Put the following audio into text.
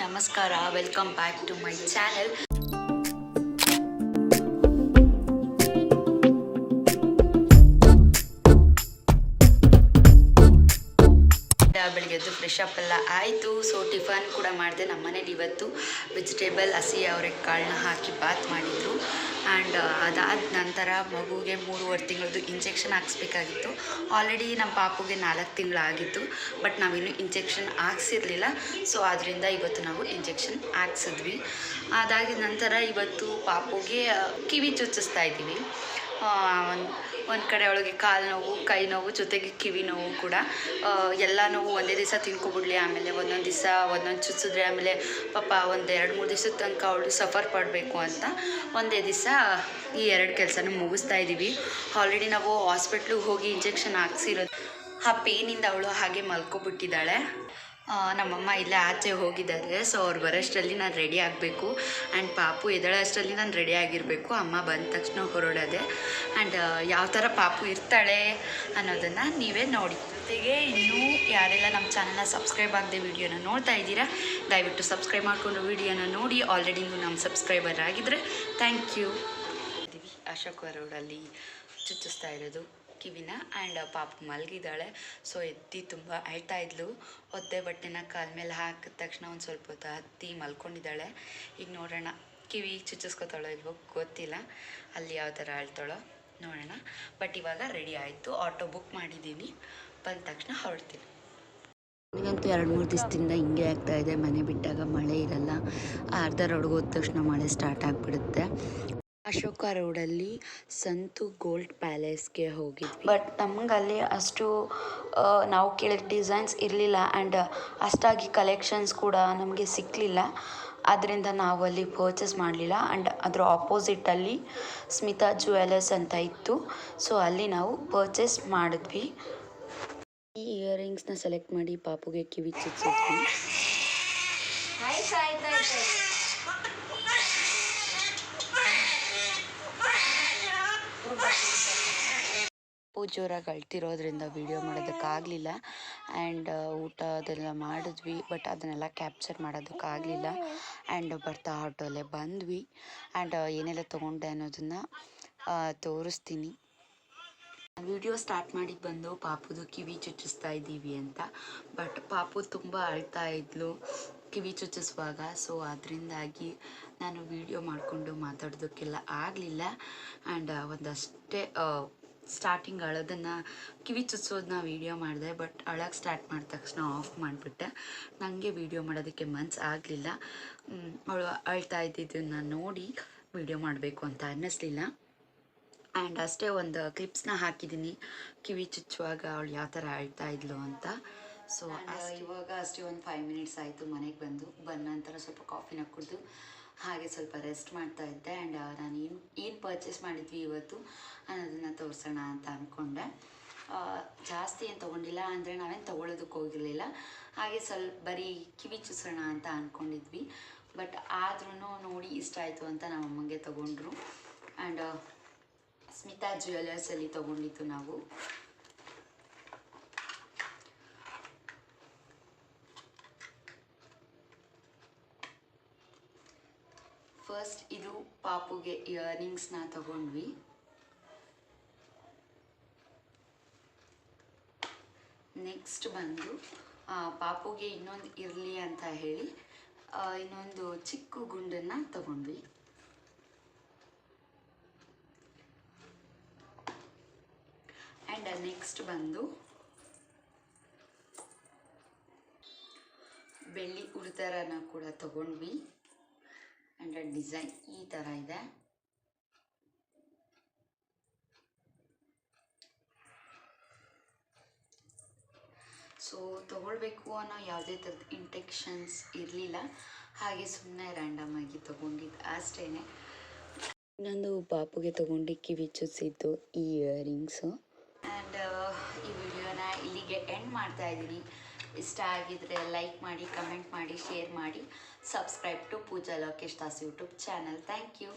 ನಮಸ್ಕಾರ welcome back to my channel ಬೆಳಿಗ್ಗೆ ಎದ್ದು ಫ್ರೆಶ್ ಅಪ್ ಎಲ್ಲ ಆಯಿತು. ಸೊ ಟಿಫನ್ ಕೂಡ ಮಾಡಿದೆ ನಮ್ಮ ಮನೇಲಿ ಇವತ್ತು. ವೆಜಿಟೇಬಲ್ ಹಸಿ ಕಾಳನ್ನ ಹಾಕಿ ಬಾತ್ ಮಾಡಿದರು. ಆ್ಯಂಡ್ ಅದಾದ ನಂತರ ಮಗುಗೆ ಮೂರುವರೆ ತಿಂಗಳದ್ದು ಇಂಜೆಕ್ಷನ್ ಹಾಕ್ಸ್ಬೇಕಾಗಿತ್ತು. ಆಲ್ರೆಡಿ ನಮ್ಮ ಪಾಪುಗೆ ನಾಲ್ಕು ತಿಂಗಳಾಗಿತ್ತು ಬಟ್ ನಾವಿನ್ನೂ ಇಂಜೆಕ್ಷನ್ ಹಾಕ್ಸಿರ್ಲಿಲ್ಲ. ಸೊ ಆದ್ದರಿಂದ ಇವತ್ತು ನಾವು ಇಂಜೆಕ್ಷನ್ ಹಾಕ್ಸಿದ್ವಿ. ಅದಾಗಿದ ನಂತರ ಇವತ್ತು ಪಾಪುಗೆ ಕಿವಿ ಚುಚ್ಚಿಸ್ತಾ ಇದ್ದೀವಿ. ಒಂದು ಒಂದು ಕಡೆ ಅವಳಿಗೆ ಕಾಲು ನೋವು, ಕೈ ನೋವು, ಜೊತೆಗೆ ಕಿವಿ ನೋವು ಕೂಡ. ಎಲ್ಲ ನೋವು ಒಂದೇ ದಿವಸ ತಿನ್ಕೊಬಿಡ್ಲಿ, ಆಮೇಲೆ ಒಂದೊಂದು ದಿವಸ ಒಂದೊಂದು ಚುಚ್ಚಿದ್ರೆ, ಆಮೇಲೆ ಪಾಪ ಒಂದು ಎರಡು, ಮೂರು ದಿವಸದ ತನಕ ಅವಳು ಸಫರ್ ಪಡಬೇಕು ಅಂತ. ಒಂದೇ ದಿವಸ ಈ ಎರಡು ಕೆಲಸನೂ ಮುಗಿಸ್ತಾ ಇದ್ದೀವಿ ಆಲ್ರೆಡಿ ನಾವು ಹಾಸ್ಪಿಟ್ಲಿಗೆ ಹೋಗಿ ಇಂಜೆಕ್ಷನ್ ಹಾಕ್ಸಿರೋದು. ಆ ಪೇನಿಂದ ಅವಳು ಹಾಗೆ ಮಲ್ಕೊಬಿಟ್ಟಿದ್ದಾಳೆ. ನಮ್ಮಮ್ಮ ಇಲ್ಲೇ ಆಚೆ ಹೋಗಿದ್ದಾರೆ. ಸೊ ಅವ್ರು ಬರೋಷ್ಟರಲ್ಲಿ ನಾನು ರೆಡಿ ಆಗಬೇಕು. ಆ್ಯಂಡ್ ಪಾಪು ಎದಳಷ್ಟರಲ್ಲಿ ನಾನು ರೆಡಿ ಆಗಿರಬೇಕು. ಅಮ್ಮ ಬಂದ ತಕ್ಷಣ ಹೊರಡೋದೆ. ಆ್ಯಂಡ್ ಯಾವ ಥರ ಪಾಪು ಇರ್ತಾಳೆ ಅನ್ನೋದನ್ನು ನೀವೇ ನೋಡಿ. ಜೊತೆಗೆ ಇನ್ನೂ ಯಾರೆಲ್ಲ ನಮ್ಮ ಚಾನಲ್ನ ಸಬ್ಸ್ಕ್ರೈಬ್ ಆಗದೆ ವಿಡಿಯೋನ ನೋಡ್ತಾ ಇದ್ದೀರಾ, ದಯವಿಟ್ಟು ಸಬ್ಸ್ಕ್ರೈಬ್ ಮಾಡಿಕೊಂಡು ವಿಡಿಯೋನ ನೋಡಿ. ಆಲ್ರೆಡಿ ನೀವು ನಮ್ಮ ಸಬ್ಸ್ಕ್ರೈಬರ್ ಆಗಿದ್ದರೆ ಥ್ಯಾಂಕ್ ಯು ಅಶೋಕ್ ರೋಡಲ್ಲಿ ಚುಚ್ಚಿಸ್ತಾ ಇರೋದು. ಕಿವಿನ ಆ್ಯಂಡ್ ಪಾಪ ಮಲಗಿದ್ದಾಳೆ. ಸೊ ಎದ್ದು ತುಂಬ ಅಳ್ತಾ ಇದ್ಲು. ಒದ್ದೆ ಬಟ್ಟೆನ ಕಾಲ ಮೇಲೆ ಹಾಕಿದ ತಕ್ಷಣ ಒಂದು ಸ್ವಲ್ಪ ಹೊತ್ತು ಹತ್ತಿ ಮಲ್ಕೊಂಡಿದ್ದಾಳೆ. ಈಗ ನೋಡೋಣ, ಕಿವಿ ಚುಚ್ಚಿಸ್ಕೊತಾಳೋ ಇಲ್ವೋ ಗೊತ್ತಿಲ್ಲ. ಅಲ್ಲಿ ಯಾವ ಥರ ಅಳ್ತಾಳೋ ನೋಡೋಣ. ಬಟ್ ಇವಾಗ ರೆಡಿ ಆಯಿತು. ಆಟೋ ಬುಕ್ ಮಾಡಿದ್ದೀನಿ. ಬಂದ ತಕ್ಷಣ ಹೊರಡ್ತೀನಿ. ನನಗಂತೂ ಎರಡು ಮೂರು ದಿವಸದಿಂದ ಹಿಂಗೆ ಆಗ್ತಾ ಇದೆ. ಮನೆ ಬಿಟ್ಟಾಗ ಮಳೆ ಇರಲ್ಲ. ಅರ್ಧ ರೋಡ್ಗೆ ಹೋದ ತಕ್ಷಣ ಮಳೆ ಸ್ಟಾರ್ಟ್ ಆಗಿಬಿಡುತ್ತೆ. ಅಶೋಕ ರೋಡಲ್ಲಿ ಸಂತು ಗೋಲ್ಡ್ ಪ್ಯಾಲೇಸ್ಗೆ ಹೋಗಿದ್ವಿ. ಬಟ್ ನಮ್ಗೆ ಅಲ್ಲಿ ಅಷ್ಟು ನಾವು ಕೇಳಿದ ಡಿಸೈನ್ಸ್ ಇರಲಿಲ್ಲ ಆ್ಯಂಡ್ ಅಷ್ಟಾಗಿ ಕಲೆಕ್ಷನ್ಸ್ ಕೂಡ ನಮಗೆ ಸಿಕ್ಕಲಿಲ್ಲ ಆದ್ದರಿಂದ ನಾವು ಅಲ್ಲಿ ಪರ್ಚೇಸ್ ಮಾಡಲಿಲ್ಲ ಆ್ಯಂಡ್ ಅದರ ಆಪೋಸಿಟಲ್ಲಿ ಸ್ಮಿತಾ ಜುವೆಲರ್ಸ್ ಅಂತ ಇತ್ತು. ಸೊ ಅಲ್ಲಿ ನಾವು ಪರ್ಚೇಸ್ ಮಾಡಿದ್ವಿ. ಈ ಇಯರಿಂಗ್ಸ್ನ ಸೆಲೆಕ್ಟ್ ಮಾಡಿ ಪಾಪುಗೆ ಕಿವಿ ಚುಚ್ಚಿದ್ವಿ. ಪಾಪು ಜೋರಾಗಿ ಅಳ್ತಿರೋದ್ರಿಂದ ವೀಡಿಯೋ ಮಾಡೋದಕ್ಕಾಗಲಿಲ್ಲ. ಆ್ಯಂಡ್ ಊಟ ಅದೆಲ್ಲ ಮಾಡಿದ್ವಿ ಬಟ್ ಅದನ್ನೆಲ್ಲ ಕ್ಯಾಪ್ಚರ್ ಮಾಡೋದಕ್ಕಾಗಲಿಲ್ಲ. ಆ್ಯಂಡ್ ಬರ್ತಾ ಆಟೋಲ್ಲೇ ಬಂದ್ವಿ. ಆ್ಯಂಡ್ ಏನೆಲ್ಲ ತೊಗೊಂಡೆ ಅನ್ನೋದನ್ನು ತೋರಿಸ್ತೀನಿ. ವಿಡಿಯೋ ಸ್ಟಾರ್ಟ್ ಮಾಡಿದ್ದು ಬಂದು ಪಾಪುದು ಕಿವಿ ಚುಚ್ಚಿಸ್ತಾ ಇದ್ದೀವಿ ಅಂತ. ಬಟ್ ಪಾಪು ತುಂಬ ಅಳ್ತಾ ಇದ್ಲು, ಕಿವಿ ಚುಚ್ಚಿಸುವಾಗ. ಸೊ ಅದರಿಂದಾಗಿ ನಾನು ವಿಡಿಯೋ ಮಾಡಿಕೊಂಡು ಮಾತಾಡೋದಕ್ಕೆಲ್ಲ ಆಗಲಿಲ್ಲ. ಆ್ಯಂಡ್ ಒಂದಷ್ಟೇ ಸ್ಟಾರ್ಟಿಂಗ್ ಅಳೋದನ್ನು ಕಿವಿ ಚುಚ್ಚೋದನ್ನ ವೀಡಿಯೋ ಮಾಡಿದೆ ಬಟ್ ಅಳಕ್ಕೆ ಸ್ಟಾರ್ಟ್ ಮಾಡಿದ ತಕ್ಷಣ ಆಫ್ ಮಾಡಿಬಿಟ್ಟೆ. ನನಗೆ ವೀಡಿಯೋ ಮಾಡೋದಕ್ಕೆ ಮನ್ಸು ಆಗಲಿಲ್ಲ. ಅವಳು ಅಳ್ತಾ ಇದ್ದಿದ್ದನ್ನು ನೋಡಿ ವೀಡಿಯೋ ಮಾಡಬೇಕು ಅಂತ ಅನ್ನಿಸ್ಲಿಲ್ಲ. ಆ್ಯಂಡ್ ಅಷ್ಟೇ ಒಂದು ಕ್ಲಿಪ್ಸ್ನ ಹಾಕಿದ್ದೀನಿ ಕಿವಿ ಚುಚ್ಚುವಾಗ ಅವಳು ಯಾವ ಥರ ಅಳ್ತಾ ಇದ್ಲು ಅಂತ. ಸೊ ಇವಾಗ ಅಷ್ಟೇ ಒಂದು ಫೈವ್ ಮಿನಿಟ್ಸ್ ಆಯಿತು ಮನೆಗೆ ಬಂದು. ಬಂದ ನಂತರ ಸ್ವಲ್ಪ ಕಾಫಿನ ಕುಡಿದು ಹಾಗೆ ಸ್ವಲ್ಪ ರೆಸ್ಟ್ ಮಾಡ್ತಾ ಇದ್ದೆ ಆ್ಯಂಡ್ ನಾನು ಏನು ಏನು ಪರ್ಚೇಸ್ ಮಾಡಿದ್ವಿ ಇವತ್ತು ಅನ್ನೋದನ್ನು ತೋರಿಸೋಣ ಅಂತ ಅಂದ್ಕೊಂಡೆ ಜಾಸ್ತಿ ಏನು ತೊಗೊಂಡಿಲ್ಲ, ಅಂದರೆ ನಾವೇನು ತೊಗೊಳೋದಕ್ಕೆ ಹೋಗಿರಲಿಲ್ಲ. ಹಾಗೆ ಸ್ವಲ್ಪ ಬರೀ ಕಿವಿ ಚುಸೋಣ ಅಂತ ಅಂದ್ಕೊಂಡಿದ್ವಿ ಬಟ್ ಆದ್ರೂ ನೋಡಿ ಇಷ್ಟ ಆಯಿತು ಅಂತ ನಮ್ಮ ಅಮ್ಮಂಗೆ ತೊಗೊಂಡ್ರು. ಆ್ಯಂಡ್ ಸ್ಮಿತಾ ಜ್ಯುವೆಲರ್ಸಲ್ಲಿ ತೊಗೊಂಡಿದ್ದು ನಾವು. ಫಸ್ಟ್ ಇದು ಪಾಪುಗೆ ಇಯರಿಂಗ್ಸ್ನ ತಗೊಂಡ್ವಿ. ನೆಕ್ಸ್ಟ್ ಬಂದು ಪಾಪುಗೆ ಇನ್ನೊಂದು ಇರಲಿ ಅಂತ ಹೇಳಿ ಇನ್ನೊಂದು ಚಿಕ್ಕ ಗುಂಡನ್ನು ತಗೊಂಡ್ವಿ. ಆ್ಯಂಡ್ ನೆಕ್ಸ್ಟ್ ಬಂದು, ಬೆಳ್ಳಿ ಉಡ್ತಾರನ ಕೂಡ ತಗೊಂಡ್ವಿ. ಆ್ಯಂಡ್ ಡಿಸೈನ್ ಈ ಥರ ಇದೆ. ಸೊ ತೊಗೊಳ್ಬೇಕು ಅನ್ನೋ ಯಾವುದೇ ಥರದ ಇಂಟೆಕ್ಷನ್ಸ್ ಇರಲಿಲ್ಲ. ಹಾಗೆ ಸುಮ್ಮನೆ ರ್ಯಾಂಡಮ್ ಆಗಿ ತೊಗೊಂಡಿದ್ದು ಅಷ್ಟೇ ಇನ್ನೊಂದು ಪಾಪುಗೆ ತೊಗೊಂಡು ಕಿವಿ ಚುಚ್ಚಿದ್ದು ಈ ಇಯರಿಂಗ್ಸು ಆ್ಯಂಡ್ ಈ ವಿಡಿಯೋನ ಇಲ್ಲಿಗೆ ಎಂಡ್ ಮಾಡ್ತಾ ಇದ್ದೀನಿ. ಇಷ್ಟ ಆಗಿದ್ರೆ ಲೈಕ್ ಮಾಡಿ ಕಮೆಂಟ್ ಮಾಡಿ ಶೇರ್ ಮಾಡಿ. Subscribe to Pooja Lokesh Das YouTube channel thank you